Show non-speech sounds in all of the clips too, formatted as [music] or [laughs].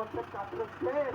वर्ष कापलं शेत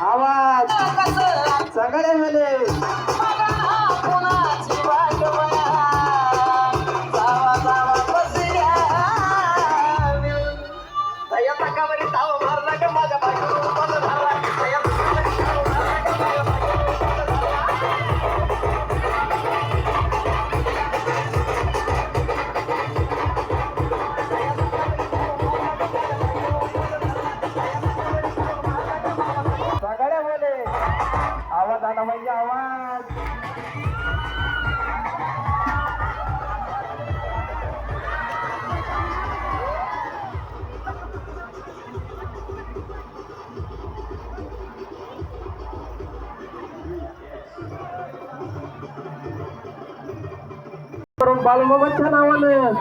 आवाज. सगळे बोले करून बालमामाच्या नावानं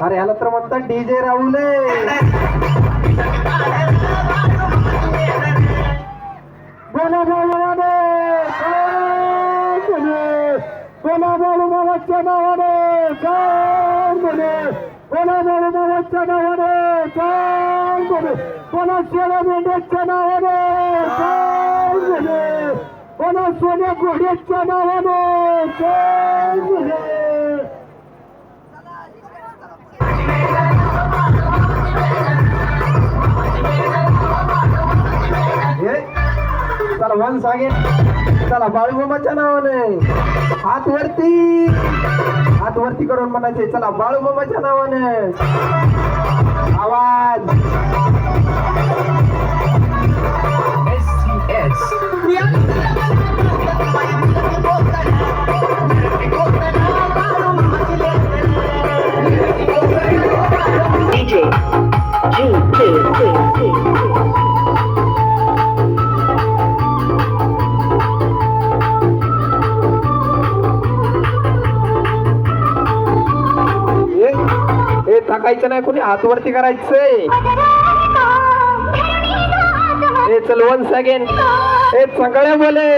अरे याला तर म्हणतात डीजे राहुले बोला बाळूमाने बोला बाळूमामाच्या नावाने काय म्हणे बोला बाळूमामाच्या नावाने काय म्हणे बोला सोन्या मेंढ्याच्या नावाने काय म्हणे बोला सोन्या घोड्याच्या नावाने काय म्हणे हे? चला वन सांगेन चला बाळूमामाच्या नावाने. हात वरती हात वरती करून म्हणायचे चला बाळूमामाच्या नावाने. आवाज. टाकायचं नाही कोणी हातवरती करायचंय. हे चल वन सेकंड हे सगळे बोले.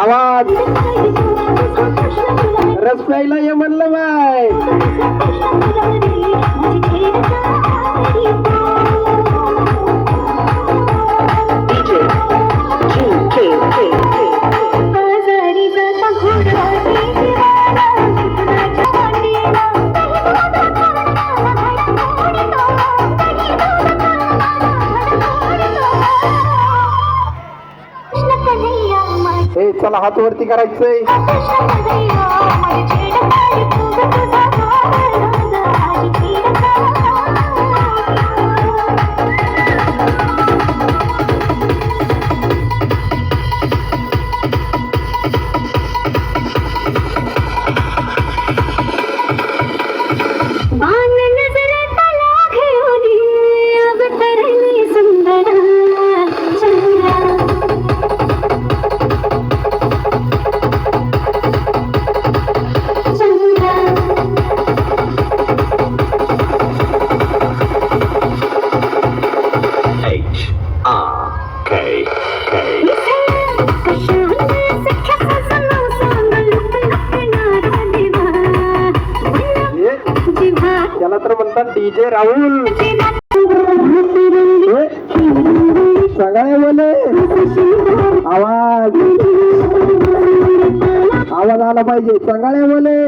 आवाज. रस प्यायला ये म्हणलं बाय. चला हात वरती करायचंय डीजे राहुल. सगळे बोले. आवाज. आवाज आला पाहिजे. सगळे बोले.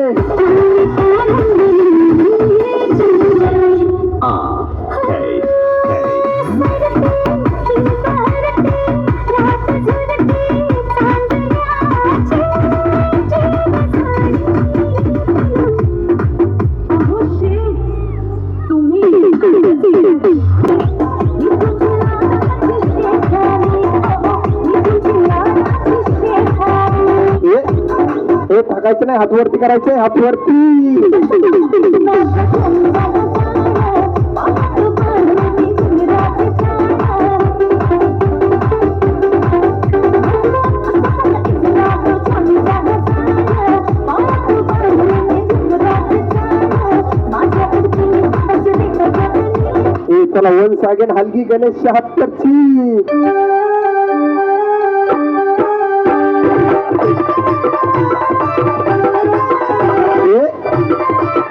नाही हातवरती करायचंय हातवरती. चला वन सागेन हलगी गणेश शहात्तरची.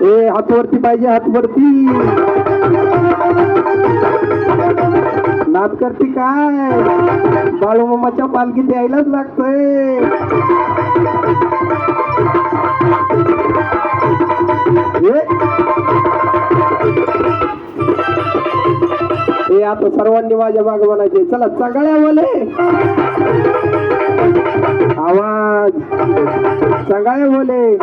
ए हातवरती पाहिजे हातवरती. नाच करते काय? बाळूमामाच्या पालखी द्यायलाच लागतंय. हे आता सर्वांनी माझ्या मागे म्हणायचे चला चगळ्या बोले आवाज. चगळ्या बोले.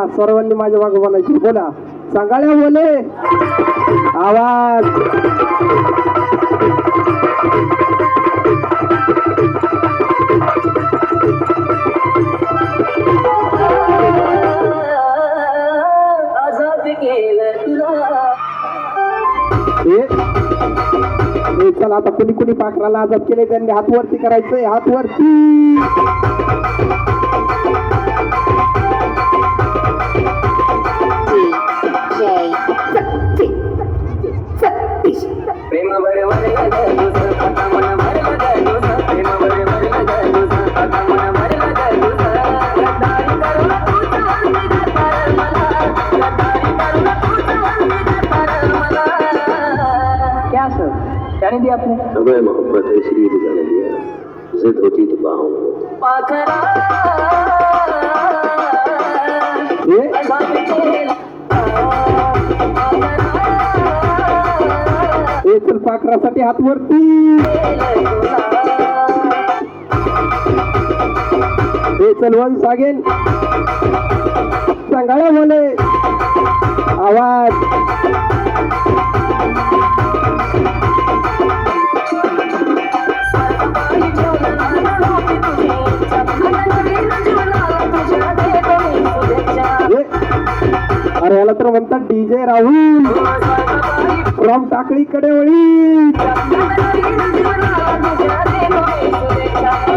ये सर्वांनी माझ्या मागे बोलायची बोला. सांगाळ्या बोले. आवाज. चला आता कुणी कुणी पाखराला आजाद केले त्यांनी हातवरती करायचंय. हातवरती. वरती त्याने दिया आपने? हमें मोहब्बत इसलिए बुझाने दिया? जिद होती तो बाहों में। पाखरा। ए आझाद केलं ए चल पाखरासाठी हातवरती ए चल वन सागेन। सांगाळ्या बोले। आवाज। म्हणतात डीजे राहुल. फ्रॉम टाकळी कडेवळी ए [laughs]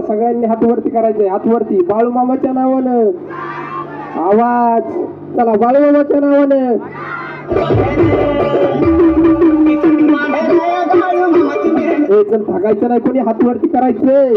नावानं सगळ्यांनी हातवरती करायचंय. हातवरती. बाळूमामाच्या नावानं. आवाज. चला बाळूमामाच्या नावानं. हे चल थांबायचं नाही. कोणी हातवरती करायचंय?